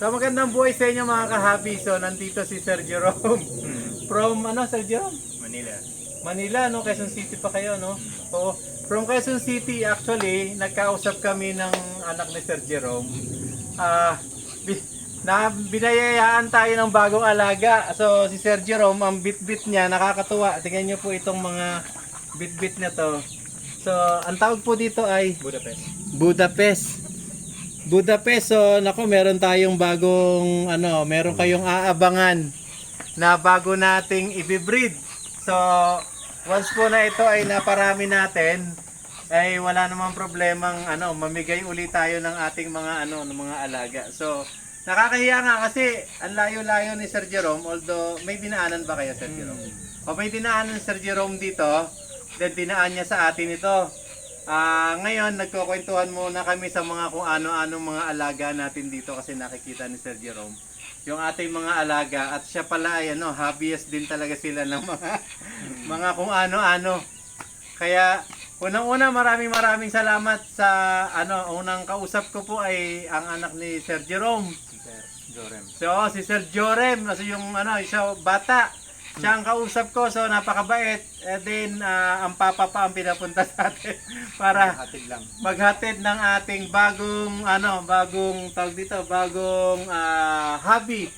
So magandang buhay sa inyo mga kahabi. So nandito si Sir Jerome. From ano Sir Jerome? Manila. Manila, no? Quezon City pa kayo, no? Oo. From Quezon City, actually, nagkausap kami ng anak ni Sir Jerome. Ah, bi- na binayayaan tayo ng bagong alaga. So, si Sir Jerome, ang bit-bit niya, nakakatuwa. Tingnan niyo po itong mga bit-bit na to. So, ang tawag po dito ay Budapest. Budapest. Budapest, so nako meron tayong bagong ano, meron kayong aabangan na bago nating ibibreed. So, once po na ito ay naparami natin, ay wala namang problemang ano, mamigay uli tayo ng ating mga ano, ng mga alaga. So, nakakahiya nga kasi ang layo-layo ni Sir Jerome, although may dinaanan ba kayo Sir Jerome? O may dinaanan Sir Jerome dito, then dinaan niya sa atin ito. Ah, ngayon nagkukwentuhan muna kami sa mga kung ano-ano mga alaga natin dito kasi nakikita ni Sir Jerome yung ating mga alaga at siya pala ay ano, hobbyist din talaga sila ng mga mga kung ano-ano. Kaya unang-una maraming maraming salamat sa ano, unang kausap ko po ay ang anak ni Sir Jerome. Sir Jorem. So, si Sir Jorem, kasi yung ano, siya bata. Siya ang kausap ko, so napakabait. And then, ah, ang papa pa ang pinapunta sa atin para Hatid lang. maghatid ng ating bagong, ano, bagong, tawag dito, bagong ah, hobby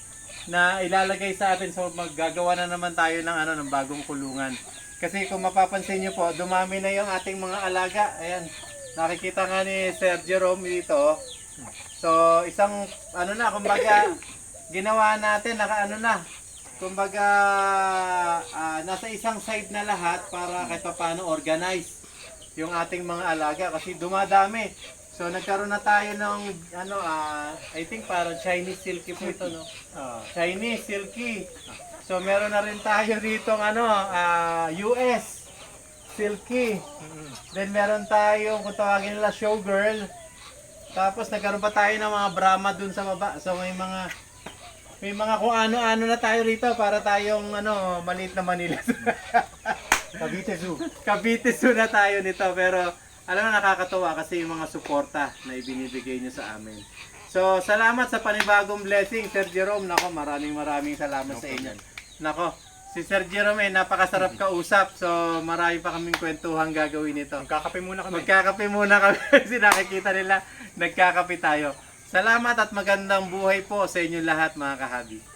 na ilalagay sa atin. So, maggagawa na naman tayo ng, ano, ng bagong kulungan. Kasi kung mapapansin nyo po, dumami na yung ating mga alaga. Ayan, nakikita nga ni Sir Jerome dito. So, isang, ano na, kumbaga, ginawa natin, naka ano na, kumbaga, ah, nasa isang side na lahat para kahit paano organize yung ating mga alaga kasi dumadami. So, nagkaroon na tayo ng, ano, ah, I think parang Chinese silky po ito, no? Ah, Chinese silky. So, meron na rin tayo dito, ano, ah, US silky. Then, meron tayong, kung tawagin nila, showgirl. Tapos nagkaroon pa tayo ng mga Brahma dun sa baba. So may mga may mga kung ano-ano na tayo rito para tayong ano, maliit na Manila. Cavite Zoo. Cavite Zoo na tayo nito pero alam mo nakakatuwa kasi yung mga suporta na ibinibigay niyo sa amin. So salamat sa panibagong blessing Sir Jerome. Nako maraming maraming salamat sa inyo. Nako si Sir Jerome eh, napakasarap kausap. So marami pa kaming kwentuhan gagawin nito. Magkakape muna kami. Magkakape muna kami kasi nakikita nila nagkakape tayo. Salamat at magandang buhay po sa inyo lahat mga kahabi.